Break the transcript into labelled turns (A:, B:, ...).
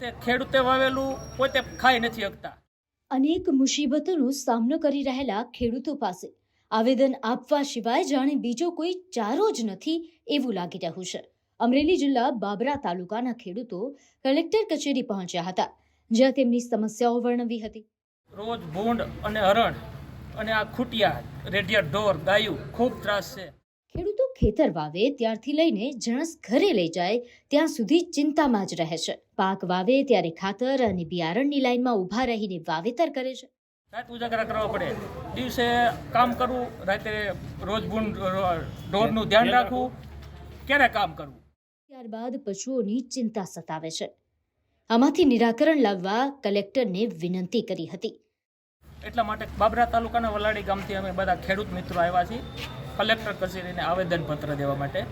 A: તે ખેડૂતે વાવેલું પોતે ખાઈ નથી શકતા.
B: અનેક મુસીબતોનો સામનો કરી રહેલા ખેડૂતો પાસે આવેદન આપવા સિવાય જાણે બીજો કોઈ ચારો જ નથી એવું લાગી રહ્યું છે. અમરેલી જિલ્લા બાબરા તાલુકાના ખેડૂતો કલેક્ટર કચેરી પહોંચ્યા હતા જ્યાં તેમની સમસ્યાઓ વર્ણવી હતી.
A: રોજ ભૂંડ અને હરણ અને આ ખૂટિયા રેડિયા ઢોર ગાયું ખૂબ ત્રાસ છે.
B: ખેડૂતો ખેતર વાવે ત્યારથી લઈને જણસ ઘરે લઈ જાય ત્યાં સુધી ચિંતામાં જ રહે છે. પાક વાવે ત્યારે ખાતર અને બિયારણની લાઈનમાં ઊભા રહીને વાવેતર કરે છે.
A: રાત ઉજાગરા કરવા પડે. દિવસે કામ કરવું રાતે રોજ ઢોરનું ધ્યાન રાખવું. ક્યારે કામ કરવું?
B: ત્યારબાદ પશુઓની ચિંતા સતાવે છે. આમાંથી નિરાકરણ લાવવા કલેક્ટરને વિનંતી કરી હતી.
A: એટલા માટે બાબરા તાલુકાના વલાડી ગામથી અમે બધા ખેડૂત મિત્રો આવ્યા છીએ. કલેક્ટર કચેરીને આવેદનપત્ર દેવા માટે